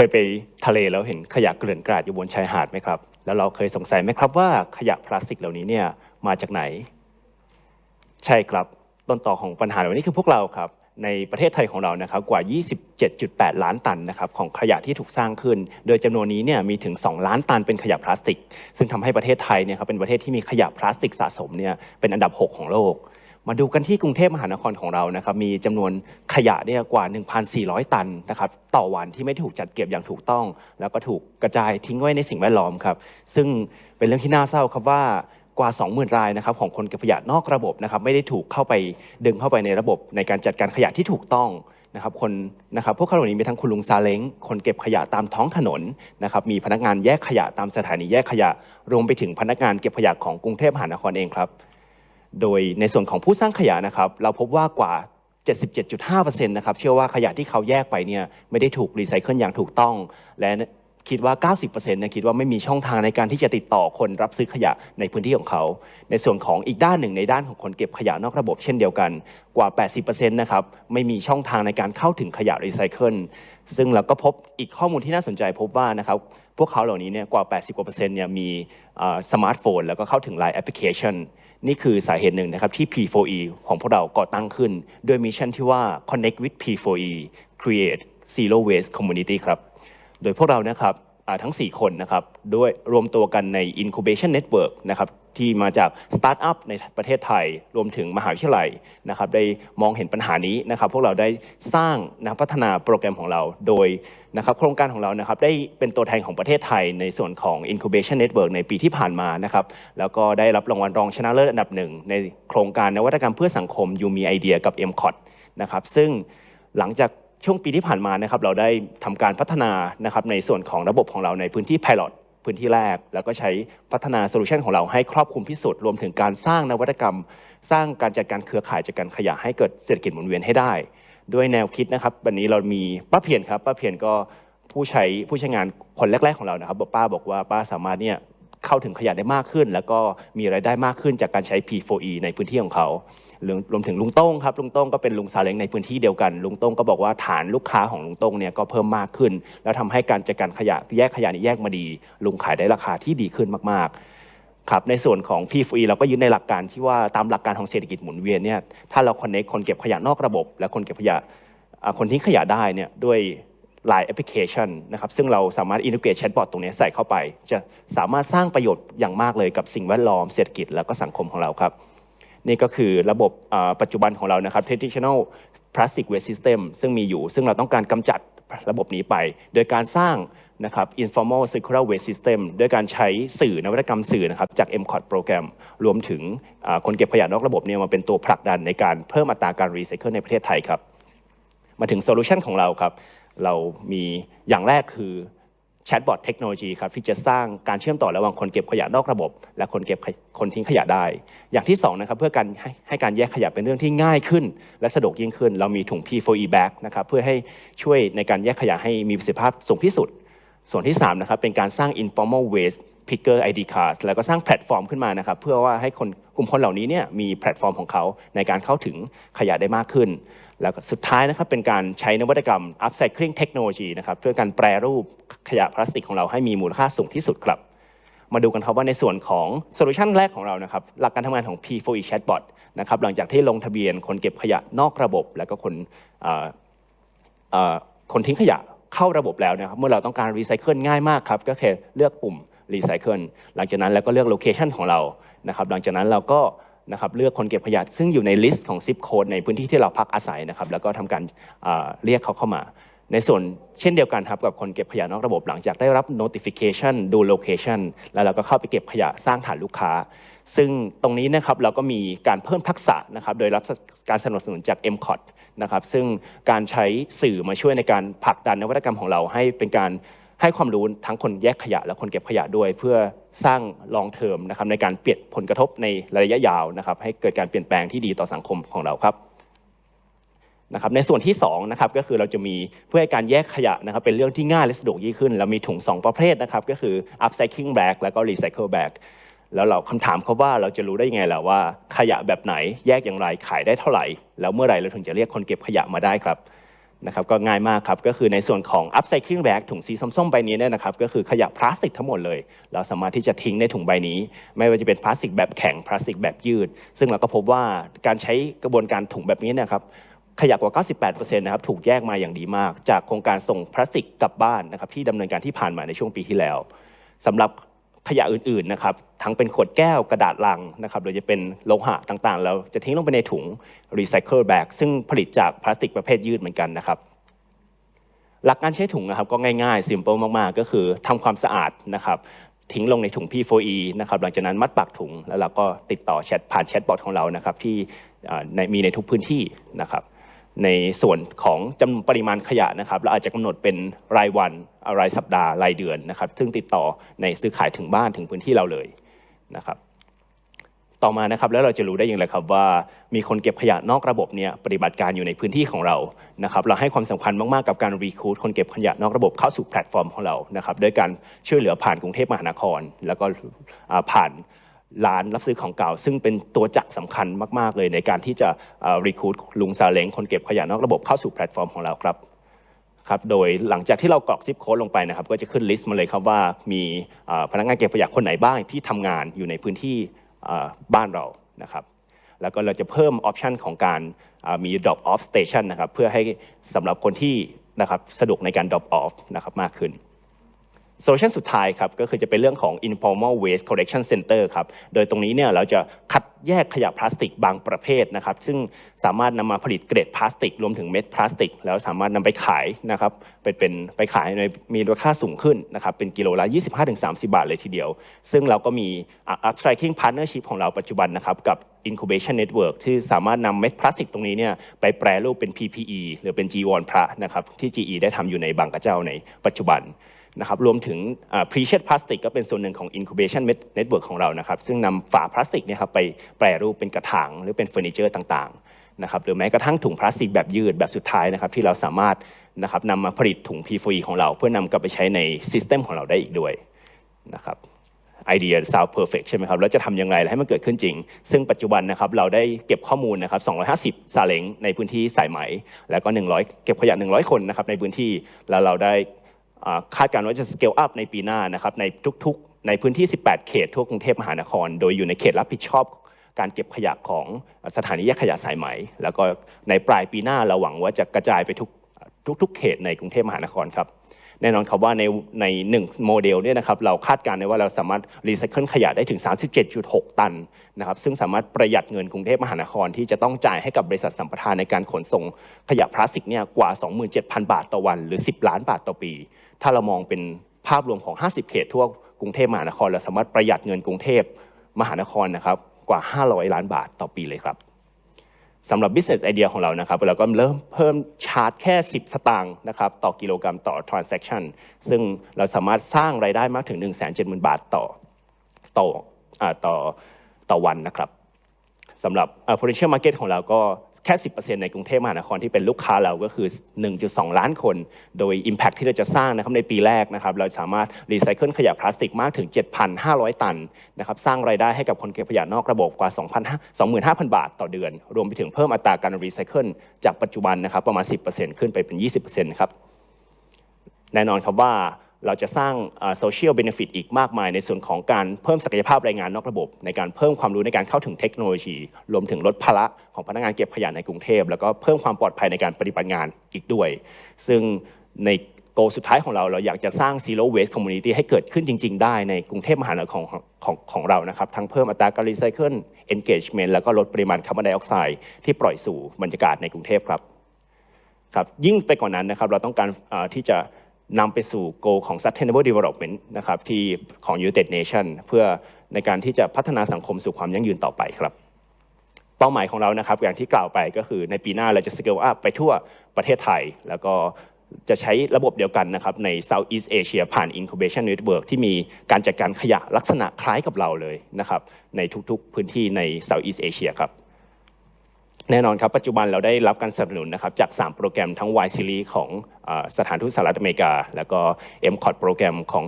คุณเคยไปทะเลแล้วเห็นขยะเกลื่อนกลาดอยู่บนชายหาดไหมครับ แล้วเราเคยสงสัยไหมครับว่าขยะพลาสติกเหล่านี้เนี่ยมาจากไหน ใช่ครับ ต้นต่อของปัญหาเหล่านี้คือพวกเราครับ ในประเทศไทยของเรานะครับกว่า 27.8 ล้านตันนะครับของขยะที่ถูกสร้างขึ้น โดยจำนวนนี้เนี่ยมีถึง 2 ล้านตันเป็นขยะพลาสติก ซึ่งทำให้ประเทศไทยเนี่ยครับเป็นประเทศที่มีขยะพลาสติกสะสมเนี่ยเป็นอันดับ 6 ของโลก มาดูกันที่กรุงเทพมหานครของเรานะครับมีจำนวนขยะเนี่ยกว่า 1,400 ตันนะครับต่อวันที่ไม่ถูกจัดเก็บอย่างถูกต้อง แล้วก็ถูกกระจายทิ้งไว้ในสิ่งแวดล้อมครับซึ่งเป็นเรื่องที่น่าเศร้าครับว่ากว่า 20,000 รายนะครับของคนเก็บขยะนอกระบบนะครับไม่ได้ถูกเข้าไปดึงเข้าไปในระบบ ในการจัดการขยะที่ถูกต้องนะครับคนนะครับพวกเขาเหล่านี้มีทั้งคุณลุงซาเล้งคนเก็บขยะตามท้องถนนนะครับมีพนักงานแยกขยะตามสถานีแยกขยะ รวมไปถึงพนักงานเก็บขยะของกรุงเทพมหานครเองครับ โดยในส่วนของผู้สร้างขยะนะครับ เราพบว่ากว่า 77.5%นะครับ เชื่อว่าขยะที่เขาแยกไปเนี่ยไม่ได้ถูกรีไซเคิลอย่างถูกต้อง และ คิดว่า 90%นะคิดว่าไม่มีช่องทางในการที่จะติดต่อคนรับซื้อขยะในพื้นที่ของเขา ในส่วนของอีกด้านหนึ่งในด้านของคนเก็บขยะนอกระบบเช่นเดียวกันกว่า 80%นะครับไม่มีช่องทางในการเข้าถึงขยะรีไซเคิลซึ่งเราก็พบอีกข้อมูลที่น่าสนใจพบว่านะครับพวกเขาเหล่านี้เนี่ยกว่า 80%กว่าเปอร์เซ็นต์เนี่ยมีสมาร์ทโฟนแล้วก็เข้าถึง Line แอปพลิเคชันนี่คือสาเหตุหนึ่งนะครับที่ P4E ของพวกเราก่อตั้งขึ้น ด้วยมิชชั่นที่ว่า Connect with P4E Create Zero Waste Community ครับ โดยพวกเรานะครับทั้ง 4 คนนะครับด้วยรวมตัวกันใน Incubation Network นะครับที่มาจากสตาร์ทอัพในประเทศไทย รวมถึงมหาวิทยาลัยนะครับได้มองเห็นปัญหานี้นะครับ พวกเราได้สร้างนะพัฒนาโปรแกรมของเรา โดยนะครับโครงการของเรานะครับได้เป็นตัวแทนของประเทศไทยในส่วนของ Incubation Network ในปีที่ผ่านมานะครับแล้วก็ได้รับรางวัลรองชนะเลิศอันดับหนึ่งในโครงการนวัตกรรมเพื่อสังคม You Me Idea กับ m c o t นะครับซึ่งหลังจาก ช่วงปีที่ผ่านมานะครับเราได้ทำการพัฒนานะครับในส่วนของระบบของเราในพื้นที่ Pilot พื้นที่แรก แล้วก็ใช้พัฒนาโซลูชันของเราให้ครอบคลุมที่สุดรวมถึงการสร้างนวัตกรรม สร้างการจัดการเครือข่ายจัดการขยะให้เกิดเศรษฐกิจหมุนเวียนให้ได้ ด้วยแนวคิดนะครับวันนี้เรามีป้าเพียรครับป้าเพียรก็ผู้ใช้ผู้ใช้งานคนแรก ๆของเรานะครับป้าบอกว่าป้าสามารถเนี่ย เข้าถึงขยะได้มากขึ้น แล้วก็มีรายได้มากขึ้นจากการใช้ P4E ในพื้นที่ของเขารวมถึงลุงต้งครับลุงต้งก็เป็นลุงซาเล้งในพื้นที่เดียวกัน ลุงต้งก็บอกว่าฐานลูกค้าของลุงต้งเนี่ยก็เพิ่มมากขึ้น แล้วทำให้การจัดการขยะแยกขยะนี่แยกมาดี ลุงขายได้ราคาที่ดีขึ้นมากๆครับในส่วนของ P4E เราก็ยึดในหลักการที่ว่าตามหลักการของเศรษฐกิจหมุนเวียนเนี่ยถ้าเราคอนเนคคนเก็บขยะนอกระบบ และคนเก็บขยะคนทิ้งขยะได้เนี่ยด้วย Line แอปพลิเคชันนะครับซึ่งเราสามารถอินทิเกรตแชทบอทตรงนี้ใส่เข้าไป จะสามารถสร้างประโยชน์อย่างมากเลยกับสิ่งแวดล้อมเศรษฐกิจแล้วก็สังคมของเราครับ นี่ก็คือระบบปัจจุบันของเรานะครับ traditional plastic waste system ซึ่งมีอยู่ ซึ่งเราต้องการกำจัดระบบนี้ไป โดยการสร้างนะครับ informal circular waste system ด้วยการใช้สื่อนวัตกรรมสื่อนะครับจาก MCOT โปรแกรม รวมถึงคนเก็บขยะนอกระบบเนี่ยมาเป็นตัวผลักดันในการเพิ่มอัตราการรีไซเคิลในประเทศไทยครับ มาถึงโซลูชันของเราครับ เรามีอย่างแรกคือแชทบอทเทคโนโลยีครับที่จะสร้างการเชื่อมต่อระหว่างคนเก็บขยะนอกระบบ และคนเก็บคนทิ้งขยะได้ อย่างที่สองนะครับเพื่อการให้ให้การแยกขยะเป็นเรื่องที่ง่ายขึ้น และสะดวกยิ่งขึ้น เรามีถุง P4E bag นะครับเพื่อให้ช่วยในการแยกขยะให้มีประสิทธิภาพสูงที่สุด ส่วนที่3นะครับเป็นการสร้าง informal waste picker ID card แล้วก็สร้างแพลตฟอร์มขึ้นมานะครับเพื่อว่าให้คนกลุ่มคนเหล่านี้เนี่ยมีแพลตฟอร์มของเขาในการเข้าถึงขยะได้มากขึ้น แล้วก็สุดท้ายนะครับเป็นการใช้นวัตกรรม upcycling technology นะครับเพื่อการแปรรูปขยะพลาสติกของเราให้มีมูลค่าสูงที่สุดครับมาดูกันครับว่าในส่วนของโซลูชันแรกของเรานะครับหลักการทำงานของ P4E Chatbot นะครับหลังจากที่ลงทะเบียนคนเก็บขยะนอกระบบ แล้วก็คนคนทิ้งขยะเข้าระบบแล้วนะครับเมื่อเราต้องการรีไซเคิลง่ายมากครับ ก็แค่เลือกปุ่ม รีไซเคิลหลังจากนั้นแล้วก็เลือกโลเคชันของเรานะครับหลังจากนั้นเราก็นะครับเลือกคนเก็บขยะซึ่งอยู่ในลิสต์ของซิปโค้ดในพื้นที่ที่เราพักอาศัยนะครับแล้วก็ทำการอ่าเรียกเขาเข้ามา ในส่วนเช่นเดียวกันครับกับคนเก็บขยะนอกระบบหลังจากได้รับ notification ดู location แล้วเราก็เข้าไปเก็บขยะสร้างฐานลูกค้า ซึ่งตรงนี้นะครับเราก็มีการเพิ่มทักษะนะครับโดยรับการสนับสนุนจาก MCOT นะครับซึ่งการใช้สื่อมาช่วยในการผลักดันนวัตกรรมของเราให้เป็นการ ให้ความรู้ทั้งคนแยกขยะและคนเก็บขยะด้วย เพื่อสร้าง long term นะครับในการเปลี่ยนผลกระทบในระยะยาวนะครับ ให้เกิดการเปลี่ยนแปลงที่ดีต่อสังคมของเราครับนะครับในส่วนที่2นะครับก็คือเราจะมีเพื่อให้การแยกขยะนะครับเป็นเรื่องที่ง่ายและสะดวกยิ่งขึ้น เรามีถุง 2 ประเภทนะครับก็คือ upcycling bag แล้วก็ recycle bag แล้วเราคำถามเขาว่าเราจะรู้ได้ยังไงล่ะว่า ขยะแบบไหนแยกอย่างไรขายได้เท่าไหร่ แล้วเมื่อไหร่เราถึงจะเรียกคนเก็บขยะมาได้ครับ นะครับก็ง่ายมากครับ ก็คือในส่วนของ upcycling bag ถุงสีส้มๆใบนี้เนี่ยนะครับก็คือขยะพลาสติกทั้งหมดเลย เราสามารถที่จะทิ้งในถุงใบนี้ ไม่ว่าจะเป็นพลาสติกแบบแข็งพลาสติกแบบยืด ซึ่งเราก็พบว่าการใช้กระบวนการถุงแบบนี้นะครับขยะกว่า 98%นะครับถูกแยกมาอย่างดีมาก จากโครงการส่งพลาสติกกลับบ้านนะครับที่ดำเนินการที่ผ่านมาในช่วงปีที่แล้วสำหรับ ขยะอื่นๆนะครับทั้งเป็นขวดแก้วกระดาษลังนะครับหรือจะเป็นโลหะต่างๆเราจะทิ้งลงไปในถุง recycle bag ซึ่งผลิตจากพลาสติกประเภทยืดเหมือนกันนะครับ หลักการใช้ถุงนะครับก็ง่ายๆ simple มากๆ ก็คือทำความสะอาดนะครับทิ้งลงในถุง P4E นะครับหลังจากนั้นมัดปากถุงแล้วเราก็ติดต่อแชทผ่านแชทบอทของเรานะครับที่มีในทุกพื้นที่นะครับ ในส่วนของจำนวนปริมาณขยะนะครับเราอาจจะกำหนดเป็นรายวันรายสัปดาห์รายเดือนนะครับ ซึ่งติดต่อในซื้อขายถึงบ้านถึงพื้นที่เราเลยนะครับ ต่อมานะครับแล้วเราจะรู้ได้อย่างไรครับว่า มีคนเก็บขยะนอกระบบเนี่ยปฏิบัติการอยู่ในพื้นที่ของเรานะครับ เราให้ความสำคัญมากๆกับการรีคูดคนเก็บขยะนอกระบบเข้าสู่แพลตฟอร์มของเรานะครับโดยการช่วยเหลือผ่านกรุงเทพมหานคร แล้วก็ผ่าน ร้านรับซื้อของเก่า ซึ่งเป็นตัวจักรสำคัญมาก ๆ เลยในการที่จะรีคูดลุงซาเล้งคนเก็บขยะนอกระบบเข้าสู่แพลตฟอร์มของเราครับครับโดยหลังจากที่เรากรอกซิปโค้ดลงไปนะครับ ก็จะขึ้นลิสต์มาเลยครับว่ามีพนักงานเก็บขยะคนไหนบ้างที่ทำงานอยู่ในพื้นที่บ้านเรานะครับแล้วก็เราจะเพิ่มออปชันของการมี drop off station นะครับเพื่อให้สำหรับคนที่นะครับสะดวกในการ drop off นะครับมากขึ้น โซลูชันสุดท้ายครับก็คือจะเป็นเรื่องของ informal waste collection center ครับ โดยตรงนี้เนี่ยเราจะคัดแยกขยะพลาสติกบางประเภทนะครับ ซึ่งสามารถนำมาผลิตเกรดพลาสติก รวมถึงเม็ดพลาสติก แล้วสามารถนำไปขายนะครับเป็นเป็นไปขายในมีราคาสูงขึ้นนะครับ เป็นกิโลละ 25-30 บาทเลยทีเดียว ซึ่งเราก็มีอ่า upcycling partnership ของเราปัจจุบันนะครับกับ incubation network ที่สามารถนำเม็ดพลาสติกตรงนี้เนี่ยไปแปรรูปเป็น PPE หรือเป็น G1 พระนะครับที่ GE ได้ทำอยู่ในบางกระเจ้าในปัจจุบันนะครับรวมถึงอ่า pre-shed plastic ก็เป็นส่วนหนึ่งของ incubation Net- network ของเรานะครับ ซึ่งนำฝาพลาสติกเนี่ยครับไปแปรรูปเป็นกระถางหรือเป็นเฟอร์นิเจอร์ต่างๆนะครับหรือแม้กระทั่งถุงพลาสติกแบบยืดแบบสุดท้ายนะครับที่เราสามารถนะครับนำมาผลิตถุง P4E ของเรา เพื่อนำกลับไปใช้ในซิสเต็มของเราได้อีกด้วยนะครับ ไอเดีย sound perfect ใช่ไหมครับ แล้วจะทำยังไงให้มันเกิดขึ้นจริง ซึ่งปัจจุบันนะครับเราได้เก็บข้อมูลนะครับ 250 ซาเล้งในพื้นที่สายไหม แล้วก็ 100 เก็บขยะ 100 คนนะครับในพื้นที่ แล้วเราได้คาดการณ์ว่าจะ scale up ในปีหน้านะครับในทุกๆ ในพื้นที่ 18 เขตทั่วกรุงเทพมหานคร โดยอยู่ในเขตรับผิดชอบการเก็บขยะของสถานีแยกขยะสายไหม แล้วก็ในปลายปีหน้าเราหวังว่าจะกระจายไปทุกทุกๆเขตในกรุงเทพมหานครครับ แน่นอนครับว่าในในหนึ่งโมเดลเนี่ยนะครับเราคาดการณ์ได้ว่าเราสามารถรีไซเคิลขยะได้ถึง 37.6 ตันนะครับซึ่งสามารถประหยัดเงินกรุงเทพมหานครที่จะต้องจ่ายให้กับบริษัทสัมปทานในการขนส่งขยะพลาสติกเนี่ยกว่า 27,000 บาทต่อวัน หรือ 10 ล้านบาทต่อปี ถ้าเรามองเป็นภาพรวมของ 50 เขตทั่วกรุงเทพมหานครเราสามารถประหยัดเงินกรุงเทพมหานครนะครับกว่า 500 ล้านบาทต่อปีเลยครับ สำหรับ business idea ของเรานะครับเราก็เริ่มเพิ่มชาร์จแค่ 10 สตางค์นะครับต่อกิโลกรัมต่อ transaction ซึ่งเราสามารถสร้างรายได้มากถึง 170,000 บาทต่อต่อต่อต่อวันนะครับ สำหรับอ่า potential market ของเราก็แค่ 10%ในกรุงเทพมหานครที่เป็นลูกค้าเราก็คือ 1.2 ล้านคน โดย Impact ที่เราจะสร้างนะครับในปีแรกนะครับเราสามารถรีไซเคิลขยะพลาสติกมากถึง 7,500 ตันนะครับสร้างรายได้ให้กับคนเก็บขยะนอกระบบกว่า 25,000 บาทต่อเดือน รวมไปถึงเพิ่มอัตราการรีไซเคิลจากปัจจุบันนะครับประมาณ 10%ขึ้นไปเป็น 20%ครับแน่นอนครับว่า เราจะสร้างโซเชียลเบนฟิตอีกมากมาย ในส่วนของการเพิ่มศักยภาพแรงงานนอกระบบ ในการเพิ่มความรู้ในการเข้าถึงเทคโนโลยี รวมถึงลดภาระของพนักงานเก็บขยะในกรุงเทพ แล้วก็เพิ่มความปลอดภัยในการปฏิบัติงานอีกด้วย ซึ่งในโกสุดท้ายของเรา เราอยากจะสร้าง zero waste community ให้เกิดขึ้นจริง ๆ ได้ในกรุงเทพมหานครของของของเรานะครับ ทั้งเพิ่มอัตราการรีไซเคิล engagement แล้วก็ลดปริมาณคาร์บอนไดออกไซด์ที่ปล่อยสู่บรรยากาศในกรุงเทพครับครับยิ่งไปกว่านั้นนะครับเราต้องการที่จะ นำไปสู่ goal ของ sustainable development นะครับที่ของ United Nation เพื่อในการที่จะพัฒนาสังคมสู่ความยั่งยืนต่อไปครับ เป้าหมายของเรานะครับอย่างที่กล่าวไปก็คือในปีหน้าเราจะ scale up ไปทั่วประเทศไทย แล้วก็จะใช้ระบบเดียวกันนะครับใน Southeast Asia ผ่าน Incubation Network ที่มีการจัดการขยะลักษณะคล้ายกับเราเลยนะครับในทุกๆพื้นที่ใน Southeast Asia ครับ แน่นอนครับ ปัจจุบันเราได้รับการสนับสนุนนะครับจาก 3 โปรแกรมทั้ง Y Series ของสถานทูตสหรัฐอเมริกา แล้วก็ m c o t โปรแกรมของ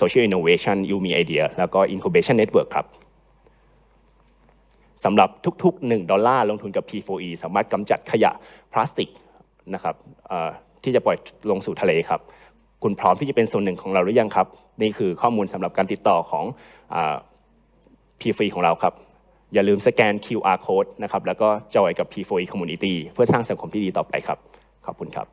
Social Innovation Umi Idea แล้วก็ Incubation Network ครับสำหรับทุกๆ 1 ดอลลาร์ลงทุนกับ P4E สามารถกำจัดขยะพลาสติกนะครับที่จะปล่อยลงสู่ทะเลครับ คุณพร้อมที่จะเป็นส่วนหนึ่งของเราหรือยังครับ นี่คือข้อมูลสำหรับการติดต่อของพีฟรีของเราครับ อย่าลืมสแกน QR code นะครับแล้วก็จอยกับ P4E Community เพื่อสร้างสังคมที่ดีต่อไปครับ ขอบคุณครับ